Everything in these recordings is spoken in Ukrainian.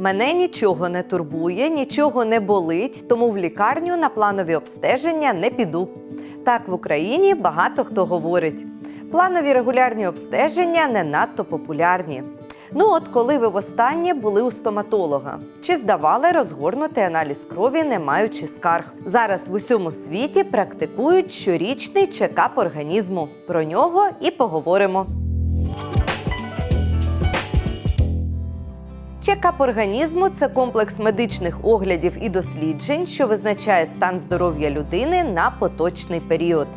Мене нічого не турбує, нічого не болить, тому в лікарню на планові обстеження не піду. Так в Україні багато хто говорить. Планові регулярні обстеження не надто популярні. Ну от коли ви востаннє були у стоматолога, чи здавали розгорнутий аналіз крові, не маючи скарг? Зараз в усьому світі практикують щорічний чекап організму. Про нього і поговоримо. Чекап організму це комплекс медичних оглядів і досліджень, що визначає стан здоров'я людини на поточний період.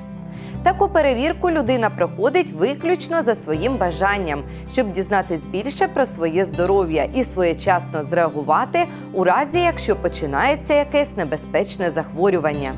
Таку перевірку людина проходить виключно за своїм бажанням, щоб дізнатись більше про своє здоров'я і своєчасно зреагувати у разі, якщо починається якесь небезпечне захворювання.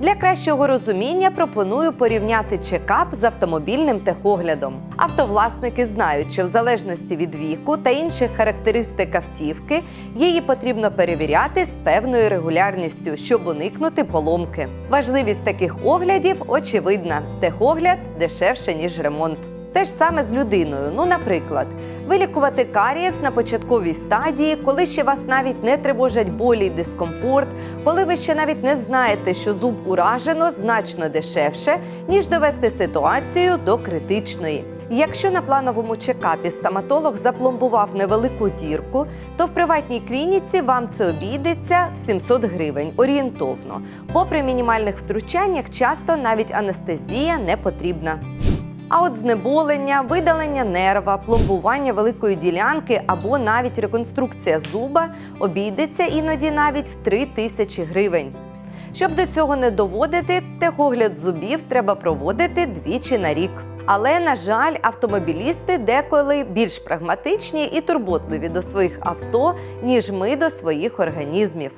Для кращого розуміння пропоную порівняти чекап з автомобільним техоглядом. Автовласники знають, що в залежності від віку та інших характеристик автівки її потрібно перевіряти з певною регулярністю, щоб уникнути поломки. Важливість таких оглядів очевидна: техогляд дешевше ніж ремонт. Те ж саме з людиною. Ну, наприклад, вилікувати карієс на початковій стадії, коли ще вас навіть не тривожать болі й дискомфорт, коли ви ще навіть не знаєте, що зуб уражено, значно дешевше, ніж довести ситуацію до критичної. Якщо на плановому чекапі стоматолог запломбував невелику дірку, то в приватній клініці вам це обійдеться в 700 гривень орієнтовно, бо при мінімальних втручаннях часто навіть анестезія не потрібна. А от знеболення, видалення нерва, пломбування великої ділянки або навіть реконструкція зуба обійдеться іноді навіть в 3 тисячі гривень. Щоб до цього не доводити, техогляд зубів треба проводити двічі на рік. Але, на жаль, автомобілісти деколи більш прагматичні і турботливі до своїх авто, ніж ми до своїх організмів.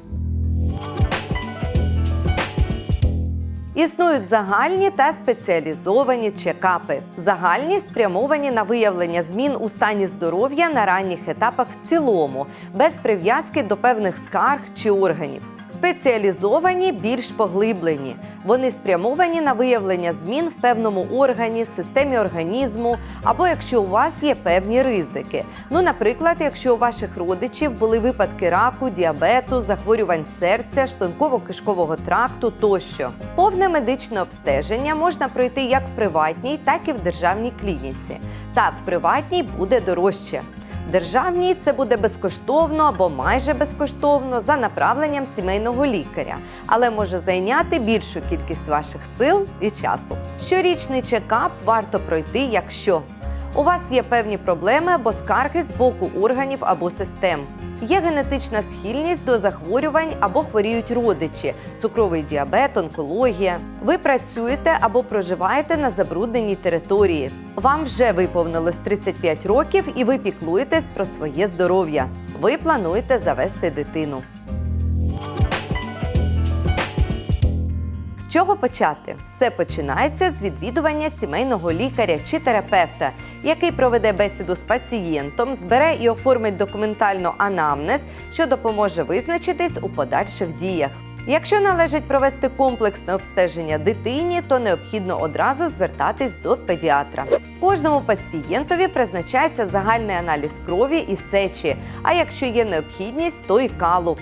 Існують загальні та спеціалізовані чекапи. Загальні спрямовані на виявлення змін у стані здоров'я на ранніх етапах в цілому, без прив'язки до певних скарг чи органів. Спеціалізовані більш поглиблені. Вони спрямовані на виявлення змін в певному органі, системі організму, або якщо у вас є певні ризики. Ну, наприклад, якщо у ваших родичів були випадки раку, діабету, захворювань серця, шлунково-кишкового тракту тощо. Повне медичне обстеження можна пройти як в приватній, так і в державній клініці. Так, в приватній буде дорожче. Державній це буде безкоштовно або майже безкоштовно за направленням сімейного лікаря, але може зайняти більшу кількість ваших сил і часу. Щорічний чекап варто пройти, якщо у вас є певні проблеми або скарги з боку органів або систем. Є генетична схильність до захворювань або хворіють родичі, цукровий діабет, онкологія. Ви працюєте або проживаєте на забрудненій території. Вам вже виповнилось 35 років і ви піклуєтесь про своє здоров'я. Ви плануєте завести дитину. З чого почати? Все починається з відвідування сімейного лікаря чи терапевта, який проведе бесіду з пацієнтом, збере і оформить документально анамнез, що допоможе визначитись у подальших діях. Якщо належить провести комплексне обстеження дитині, то необхідно одразу звертатись до педіатра. Кожному пацієнтові призначається загальний аналіз крові і сечі, а якщо є необхідність, то і калу.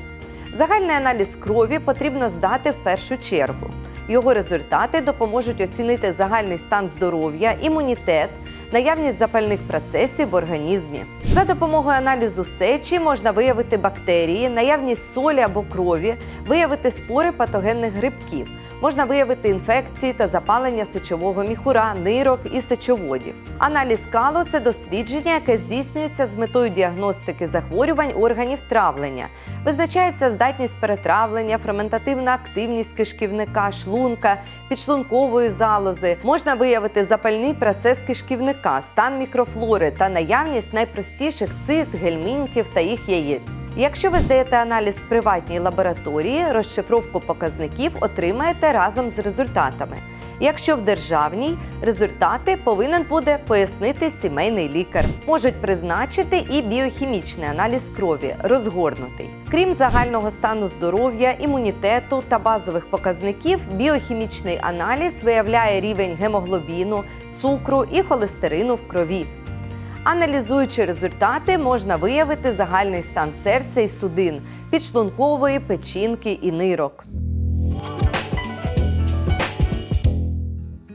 Загальний аналіз крові потрібно здати в першу чергу. Його результати допоможуть оцінити загальний стан здоров'я, імунітет, наявність запальних процесів в організмі. За допомогою аналізу сечі можна виявити бактерії, наявність солі або крові, виявити спори патогенних грибків. Можна виявити інфекції та запалення сечового міхура, нирок і сечоводів. Аналіз калу це дослідження, яке здійснюється з метою діагностики захворювань органів травлення. Визначається здатність перетравлення, ферментативна активність кишківника, шлунка, підшлункової залози. Можна виявити запальний процес кишківника, стан мікрофлори та наявність найпростіших цист, гельмінтів та їх яєць. Якщо ви здаєте аналіз в приватній лабораторії, розшифровку показників отримаєте разом з результатами. Якщо в державній результати повинен буде пояснити сімейний лікар. Можуть призначити і біохімічний аналіз крові, розгорнутий. Крім загального стану здоров'я, імунітету та базових показників, біохімічний аналіз виявляє рівень гемоглобіну, цукру і холестерину в крові. Аналізуючи результати, можна виявити загальний стан серця і судин, підшлункової, печінки і нирок.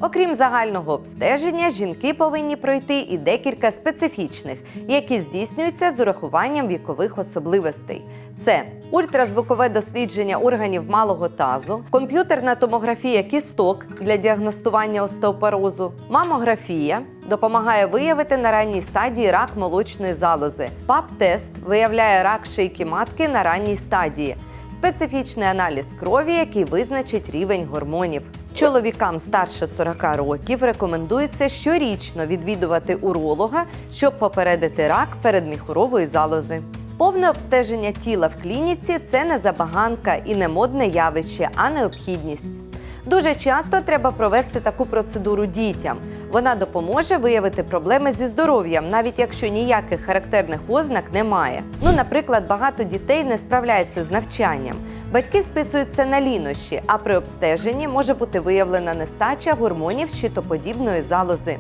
Окрім загального обстеження, жінки повинні пройти і декілька специфічних, які здійснюються з урахуванням вікових особливостей. Це ультразвукове дослідження органів малого тазу, комп'ютерна томографія кісток для діагностування остеопорозу, мамографія допомагає виявити на ранній стадії рак молочної залози. ПАП-тест виявляє рак шийки матки на ранній стадії. Специфічний аналіз крові, який визначить рівень гормонів. Чоловікам старше 40 років рекомендується щорічно відвідувати уролога, щоб попередити рак передміхурової залози. Повне обстеження тіла в клініці це не забаганка і не модне явище, а необхідність. Дуже часто треба провести таку процедуру дітям. Вона допоможе виявити проблеми зі здоров'ям, навіть якщо ніяких характерних ознак немає. Ну, наприклад, багато дітей не справляються з навчанням. Батьки списуються на лінощі, а при обстеженні може бути виявлена нестача гормонів чи топодібної залози.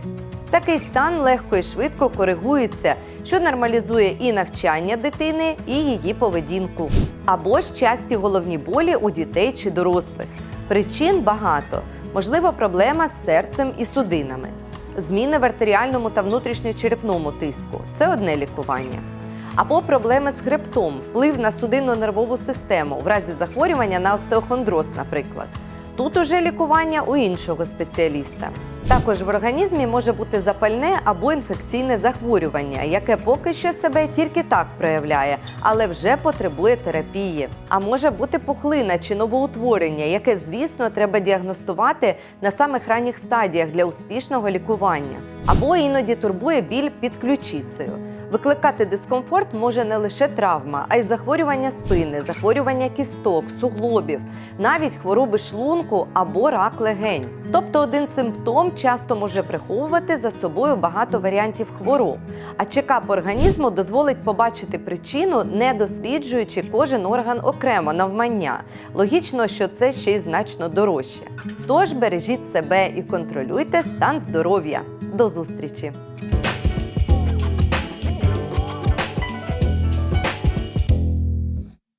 Такий стан легко і швидко коригується, що нормалізує і навчання дитини, і її поведінку. Або ж часті головні болі у дітей чи дорослих. Причин багато, можливо, проблема з серцем і судинами, зміни в артеріальному та внутрішньочерепному тиску це одне лікування. Або проблеми з хребтом, вплив на судинно-нервову систему в разі захворювання на остеохондроз, наприклад. Тут уже лікування у іншого спеціаліста. Також в організмі може бути запальне або інфекційне захворювання, яке поки що себе тільки так проявляє, але вже потребує терапії. А може бути пухлина чи новоутворення, яке, звісно, треба діагностувати на самих ранніх стадіях для успішного лікування. Або іноді турбує біль під ключицею. Викликати дискомфорт може не лише травма, а й захворювання спини, захворювання кісток, суглобів, навіть хвороби шлунку або рак легень. Тобто один симптом часто може приховувати за собою багато варіантів хвороб. А чекап організму дозволить побачити причину, не досліджуючи кожен орган окремо навмання. Логічно, що це ще й значно дорожче. Тож бережіть себе і контролюйте стан здоров'я. До зустрічі!